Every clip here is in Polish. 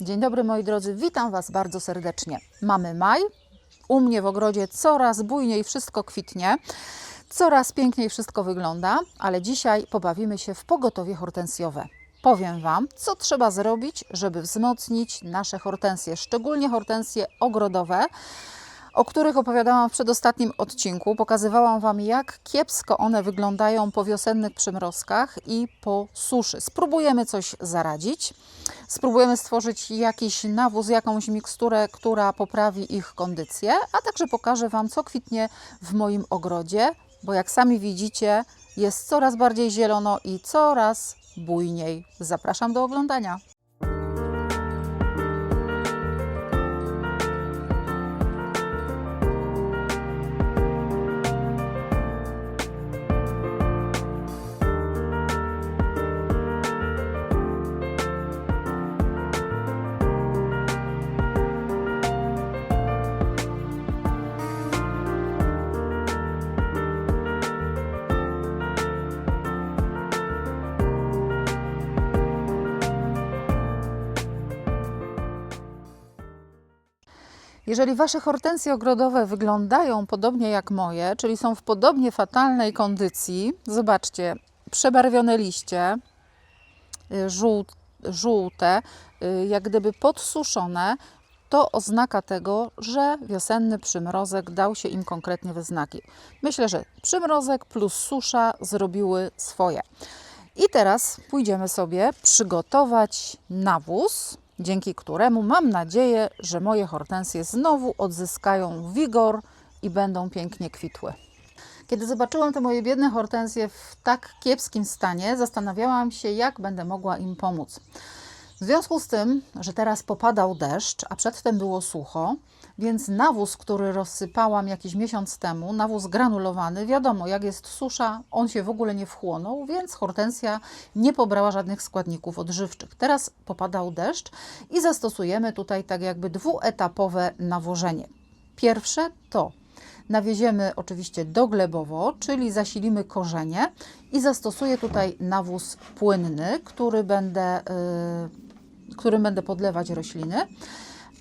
Dzień dobry moi drodzy, witam Was bardzo serdecznie. Mamy maj, u mnie w ogrodzie coraz bujniej wszystko kwitnie, coraz piękniej wszystko wygląda, ale dzisiaj pobawimy się w pogotowie hortensjowe. Powiem Wam, co trzeba zrobić, żeby wzmocnić nasze hortensje, szczególnie hortensje ogrodowe, o których opowiadałam w przedostatnim odcinku. Pokazywałam Wam, jak kiepsko one wyglądają po wiosennych przymrozkach i po suszy. Spróbujemy coś zaradzić. Spróbujemy stworzyć jakiś nawóz, jakąś miksturę, która poprawi ich kondycję, a także pokażę Wam, co kwitnie w moim ogrodzie, bo jak sami widzicie, jest coraz bardziej zielono i coraz bujniej. Zapraszam do oglądania. Jeżeli Wasze hortensje ogrodowe wyglądają podobnie jak moje, czyli są w podobnie fatalnej kondycji, zobaczcie, przebarwione liście, y, żół, żółte, y, jak gdyby podsuszone, to oznaka tego, że wiosenny przymrozek dał się im konkretnie we znaki. Myślę, że przymrozek plus susza zrobiły swoje. I teraz pójdziemy sobie przygotować nawóz, dzięki któremu mam nadzieję, że moje hortensje znowu odzyskają wigor i będą pięknie kwitły. Kiedy zobaczyłam te moje biedne hortensje w tak kiepskim stanie, zastanawiałam się, jak będę mogła im pomóc. W związku z tym, że teraz popadał deszcz, a przedtem było sucho, więc nawóz, który rozsypałam jakiś miesiąc temu, nawóz granulowany, wiadomo, jak jest susza, on się w ogóle nie wchłonął, więc hortensja nie pobrała żadnych składników odżywczych. Teraz popadał deszcz i zastosujemy tutaj tak jakby dwuetapowe nawożenie. Pierwsze to nawieziemy oczywiście doglebowo, czyli zasilimy korzenie i zastosuję tutaj nawóz płynny, który będę, yy, którym będę podlewać rośliny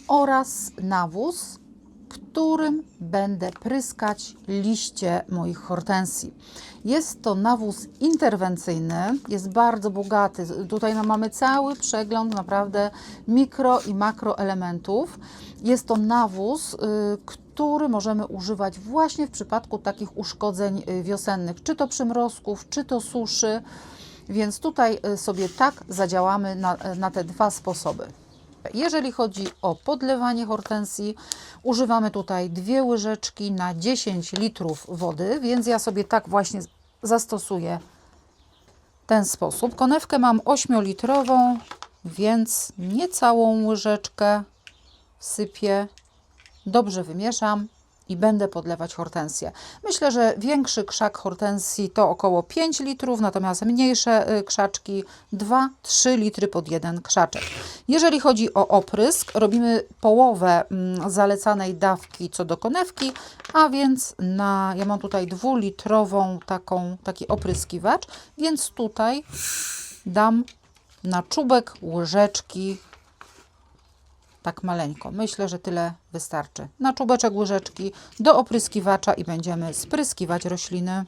oraz nawóz, którym będę pryskać liście moich hortensji. Jest to nawóz interwencyjny, jest bardzo bogaty. Tutaj no, mamy cały przegląd naprawdę mikro i makroelementów. Jest to nawóz, y, który możemy używać właśnie w przypadku takich uszkodzeń y, wiosennych, czy to przymrozków, czy to suszy. Więc tutaj y, sobie tak zadziałamy na, na te dwa sposoby. Jeżeli chodzi o podlewanie hortensji, używamy tutaj dwie łyżeczki na 10 litrów wody, więc ja sobie tak właśnie zastosuję ten sposób. Konewkę mam 8-litrową, więc niecałą łyżeczkę wsypię, dobrze wymieszam i będę podlewać hortensję. Myślę, że większy krzak hortensji to około 5 litrów, natomiast mniejsze y, krzaczki 2-3 litry pod jeden krzaczek. Jeżeli chodzi o oprysk, robimy połowę mm, zalecanej dawki co do konewki, a więc na, ja mam tutaj dwulitrową taką, taki opryskiwacz, więc tutaj dam na czubek łyżeczki tak maleńko. Myślę, że tyle wystarczy. Na czubeczek łyżeczki do opryskiwacza i będziemy spryskiwać rośliny.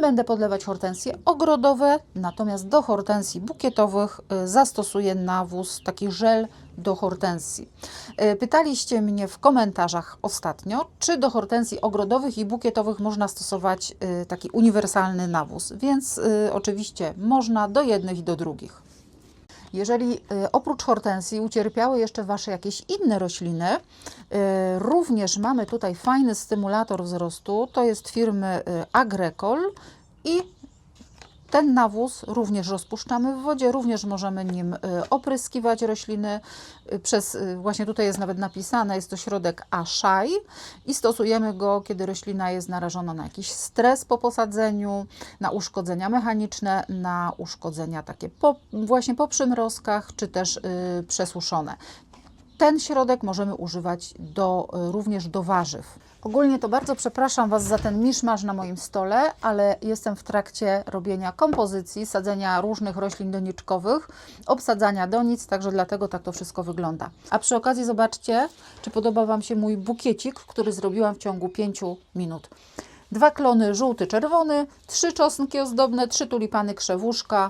Będę podlewać hortensje ogrodowe, natomiast do hortensji bukietowych y, zastosuję nawóz, taki żel do hortensji. Y, Pytaliście mnie w komentarzach ostatnio, czy do hortensji ogrodowych i bukietowych można stosować y, taki uniwersalny nawóz, więc oczywiście można do jednych i do drugich. Jeżeli y, oprócz hortensji ucierpiały jeszcze Wasze jakieś inne rośliny, y, również mamy tutaj fajny stymulator wzrostu, to jest firmy y, Agrecol i ten nawóz również rozpuszczamy w wodzie, również możemy nim y, opryskiwać rośliny. Y, Przez, y, właśnie tutaj jest nawet napisane, jest to środek Ashai i stosujemy go, kiedy roślina jest narażona na jakiś stres po posadzeniu, na uszkodzenia mechaniczne, na uszkodzenia takie po, właśnie po przymrozkach, czy też przesuszone. Ten środek możemy używać do, y, również do warzyw. Ogólnie to bardzo przepraszam Was za ten miszmasz na moim stole, ale jestem w trakcie robienia kompozycji, sadzenia różnych roślin doniczkowych, obsadzania donic, także dlatego tak to wszystko wygląda. A przy okazji zobaczcie, czy podoba Wam się mój bukiecik, który zrobiłam w ciągu 5 minut. Dwa klony żółty, czerwony, trzy czosnki ozdobne, trzy tulipany krzewuszka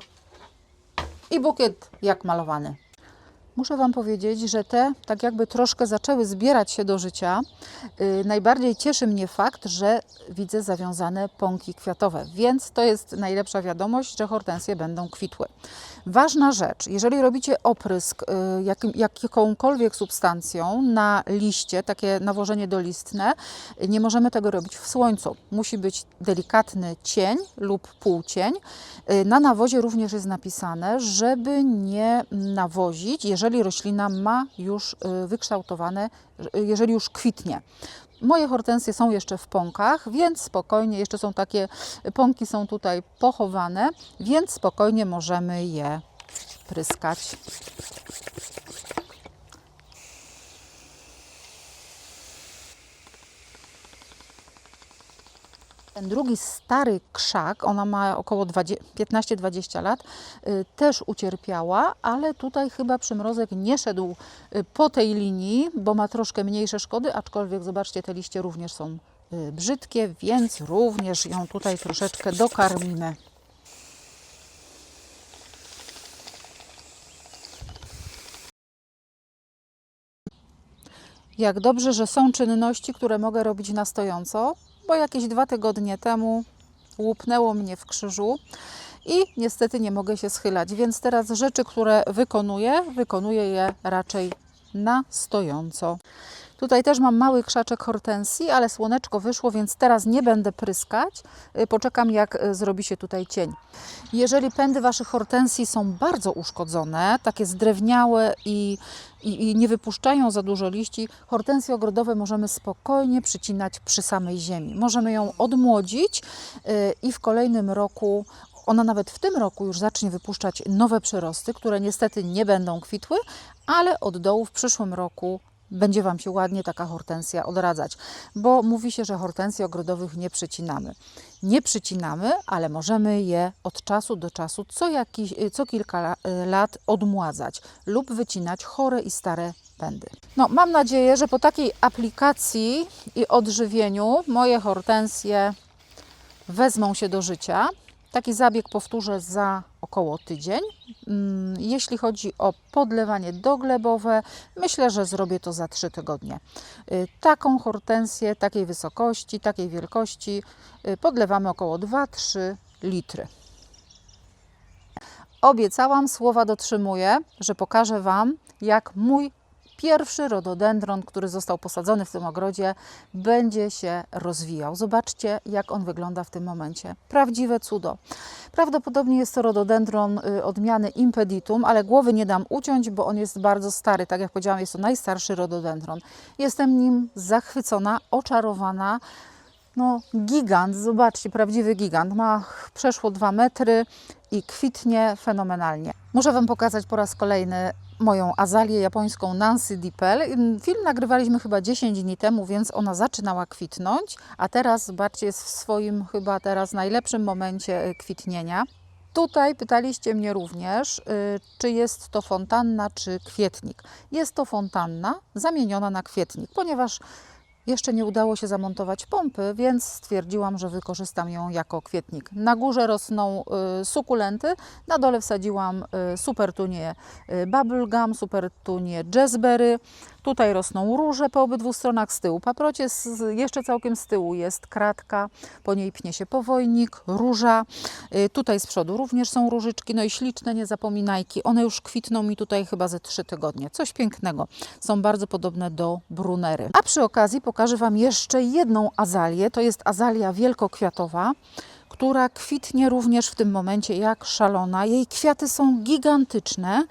i bukiet jak malowany. Muszę Wam powiedzieć, że te tak jakby troszkę zaczęły zbierać się do życia. Yy, najbardziej cieszy mnie fakt, że widzę zawiązane pąki kwiatowe, więc to jest najlepsza wiadomość, że hortensje będą kwitły. Ważna rzecz, jeżeli robicie oprysk yy, jakąkolwiek substancją na liście, takie nawożenie dolistne, nie możemy tego robić w słońcu. Musi być delikatny cień lub półcień. Yy, Na nawozie również jest napisane, żeby nie nawozić, jeżeli roślina ma już y, wykształtowane, y, jeżeli już kwitnie. Moje hortensje są jeszcze w pąkach, więc spokojnie, jeszcze są takie, pąki są tutaj pochowane, więc spokojnie możemy je pryskać. Ten drugi stary krzak, ona ma około 20 15-20 lat, y, też ucierpiała, ale tutaj chyba przymrozek nie szedł y, po tej linii, bo ma troszkę mniejsze szkody, aczkolwiek zobaczcie, te liście również są y, brzydkie, więc również ją tutaj troszeczkę dokarmimy. Jak dobrze, że są czynności, które mogę robić na stojąco, bo jakieś dwa tygodnie temu łupnęło mnie w krzyżu i niestety nie mogę się schylać, więc teraz rzeczy, które wykonuję, wykonuję je raczej na stojąco. Tutaj też mam mały krzaczek hortensji, ale słoneczko wyszło, więc teraz nie będę pryskać. Y, Poczekam, jak y, zrobi się tutaj cień. Jeżeli pędy Waszych hortensji są bardzo uszkodzone, takie zdrewniałe i, i, i nie wypuszczają za dużo liści, hortensje ogrodowe możemy spokojnie przycinać przy samej ziemi. Możemy ją odmłodzić y, i w kolejnym roku ona nawet w tym roku już zacznie wypuszczać nowe przyrosty, które niestety nie będą kwitły, ale od dołu w przyszłym roku będzie Wam się ładnie taka hortensja odradzać, bo mówi się, że hortensji ogrodowych nie przycinamy. Nie przycinamy, ale możemy je od czasu do czasu, co, jakiś, co kilka la- lat odmładzać lub wycinać chore i stare pędy. No, mam nadzieję, że po takiej aplikacji i odżywieniu moje hortensje wezmą się do życia. Taki zabieg powtórzę za około tydzień. Mm, Jeśli chodzi o podlewanie doglebowe, myślę, że zrobię to za 3 tygodnie. Y, Taką hortensję, takiej wysokości, takiej wielkości y, podlewamy około 2-3 litry. Obiecałam, słowa dotrzymuję, że pokażę Wam, jak mój pierwszy rododendron, który został posadzony w tym ogrodzie, będzie się rozwijał. Zobaczcie, jak on wygląda w tym momencie. Prawdziwe cudo. Prawdopodobnie jest to rododendron y, odmiany Impeditum, ale głowy nie dam uciąć, bo on jest bardzo stary. Tak jak powiedziałam, jest to najstarszy rododendron. Jestem nim zachwycona, oczarowana. No, gigant, zobaczcie, prawdziwy gigant. Ma przeszło 2 metry i kwitnie fenomenalnie. Muszę Wam pokazać po raz kolejny moją azalię japońską Nancy Dipel. Film nagrywaliśmy chyba 10 dni temu, więc ona zaczynała kwitnąć, a teraz, zobaczcie, jest w swoim chyba teraz najlepszym momencie y, kwitnienia. Tutaj pytaliście mnie również, y, czy jest to fontanna, czy kwietnik. Jest to fontanna zamieniona na kwietnik, ponieważ jeszcze nie udało się zamontować pompy, więc stwierdziłam, że wykorzystam ją jako kwietnik. Na górze rosną y, sukulenty, na dole wsadziłam y, supertunię y, bubblegum, supertunię jazzberry. Tutaj rosną róże po obydwu stronach, z tyłu paprocie, z, jeszcze całkiem z tyłu jest kratka, po niej pnie się powojnik, róża. Y, Tutaj z przodu również są różyczki, no i śliczne niezapominajki. One już kwitną mi tutaj chyba ze trzy tygodnie. Coś pięknego. Są bardzo podobne do brunery. A przy okazji pokażę Wam jeszcze jedną azalię. To jest azalia wielkokwiatowa która kwitnie również w tym momencie jak szalona. Jej kwiaty są gigantyczne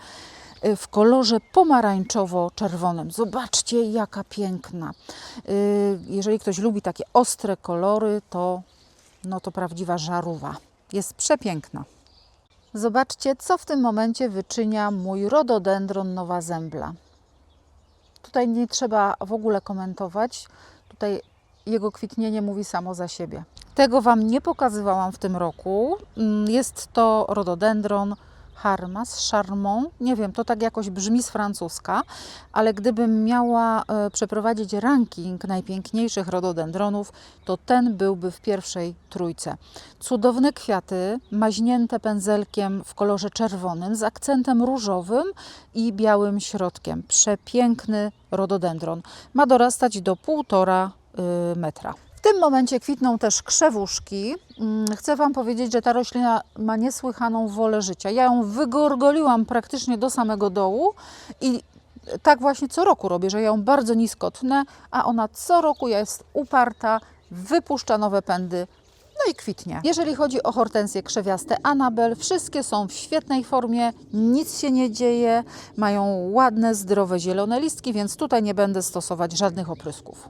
w kolorze pomarańczowo-czerwonym. Zobaczcie, jaka piękna. Y, Jeżeli ktoś lubi takie ostre kolory, to, no to prawdziwa żarówa. Jest przepiękna. Zobaczcie, co w tym momencie wyczynia mój rododendron Nowa Zembla. tutaj nie trzeba w ogóle komentować. Tutaj jego kwitnienie mówi samo za siebie. Tego Wam nie pokazywałam w tym roku. Mm, Jest to rododendron Harmas, Charmont. Nie wiem, to tak jakoś brzmi z francuska, ale gdybym miała e, przeprowadzić ranking najpiękniejszych rododendronów, to ten byłby w pierwszej trójce. Cudowne kwiaty, maźnięte pędzelkiem w kolorze czerwonym z akcentem różowym i białym środkiem. Przepiękny rododendron. Ma dorastać do 1,5 y, metra. Tym momencie kwitną też krzewuszki. Mm, Chcę Wam powiedzieć, że ta roślina ma niesłychaną wolę życia. Ja ją wygorgoliłam praktycznie do samego dołu i tak właśnie co roku robię, że ja ją bardzo nisko tnę, a ona co roku jest uparta, wypuszcza nowe pędy, no i kwitnie. Jeżeli chodzi o hortensje krzewiaste Anabel, wszystkie są w świetnej formie, nic się nie dzieje, mają ładne, zdrowe zielone listki, więc tutaj nie będę stosować żadnych oprysków.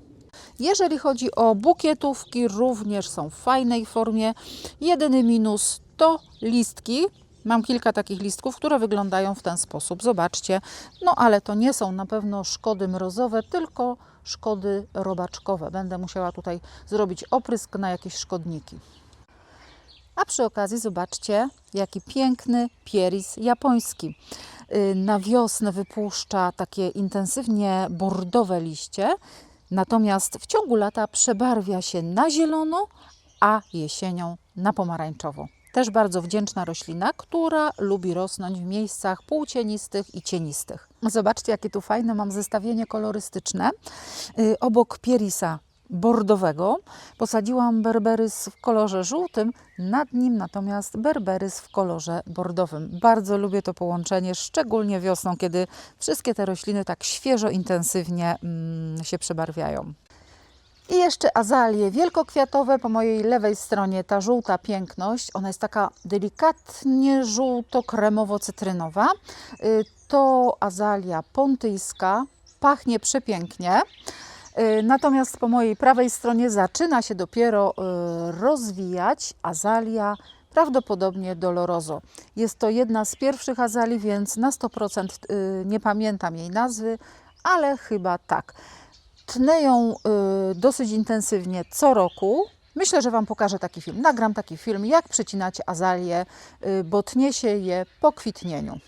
Jeżeli chodzi o bukietówki, również są w fajnej formie. Jedyny minus to listki. Mam kilka takich listków, które wyglądają w ten sposób. Zobaczcie. No ale to nie są na pewno szkody mrozowe, tylko szkody robaczkowe. Będę musiała tutaj zrobić oprysk na jakieś szkodniki. A przy okazji zobaczcie, jaki piękny pieris japoński. Y, Na wiosnę wypuszcza takie intensywnie bordowe liście, natomiast w ciągu lata przebarwia się na zielono, a jesienią na pomarańczowo. Też bardzo wdzięczna roślina, która lubi rosnąć w miejscach półcienistych i cienistych. Zobaczcie, jakie tu fajne mam zestawienie kolorystyczne. Y, Obok pierisa bordowego posadziłam berberys w kolorze żółtym, nad nim natomiast berberys w kolorze bordowym. Bardzo lubię to połączenie, szczególnie wiosną, kiedy wszystkie te rośliny tak świeżo, intensywnie mm, się przebarwiają. I jeszcze azalie wielkokwiatowe. Po mojej lewej stronie ta żółta piękność. Ona jest taka delikatnie żółto-kremowo-cytrynowa. Y, To azalia pontyjska. Pachnie przepięknie. Y, Natomiast po mojej prawej stronie zaczyna się dopiero y, rozwijać azalia prawdopodobnie doloroso. Jest to jedna z pierwszych azalii, więc na 100% y, nie pamiętam jej nazwy, ale chyba tak. Tnę ją dosyć intensywnie co roku. Myślę, że Wam pokażę taki film. Nagram taki film, jak przycinać azalie, bo tnie się je po kwitnieniu.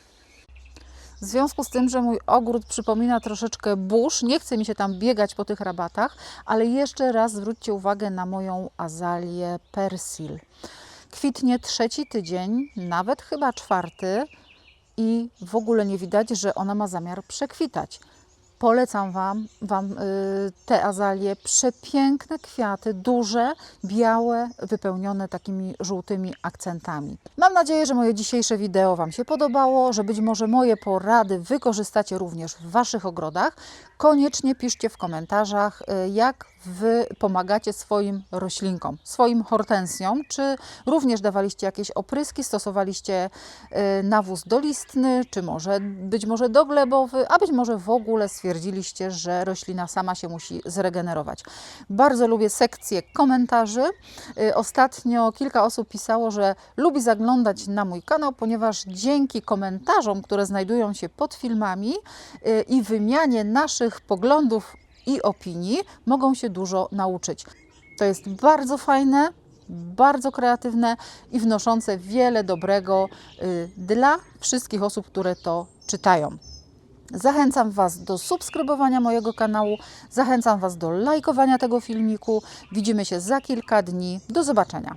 W związku z tym, że mój ogród przypomina troszeczkę burz, nie chce mi się tam biegać po tych rabatach, ale jeszcze raz zwróćcie uwagę na moją azalię persil. Kwitnie trzeci tydzień, nawet chyba czwarty i w ogóle nie widać, że ona ma zamiar przekwitać. Polecam Wam, wam y, te azalie, przepiękne kwiaty, duże, białe, wypełnione takimi żółtymi akcentami. Mam nadzieję, że moje dzisiejsze wideo Wam się podobało, że być może moje porady wykorzystacie również w Waszych ogrodach. Koniecznie piszcie w komentarzach, y, jak Wy pomagacie swoim roślinkom, swoim hortensjom, czy również dawaliście jakieś opryski, stosowaliście y, nawóz dolistny, czy może być może doglebowy, a być może w ogóle stwierdziliście, że roślina sama się musi zregenerować. Bardzo lubię sekcję komentarzy. Y, Ostatnio kilka osób pisało, że lubi zaglądać na mój kanał, ponieważ dzięki komentarzom, które znajdują się pod filmami i wymianie naszych poglądów i opinii, mogą się dużo nauczyć. To jest bardzo fajne, bardzo kreatywne i wnoszące wiele dobrego y, dla wszystkich osób, które to czytają. Zachęcam Was do subskrybowania mojego kanału, zachęcam Was do lajkowania tego filmiku. Widzimy się za kilka dni. Do zobaczenia.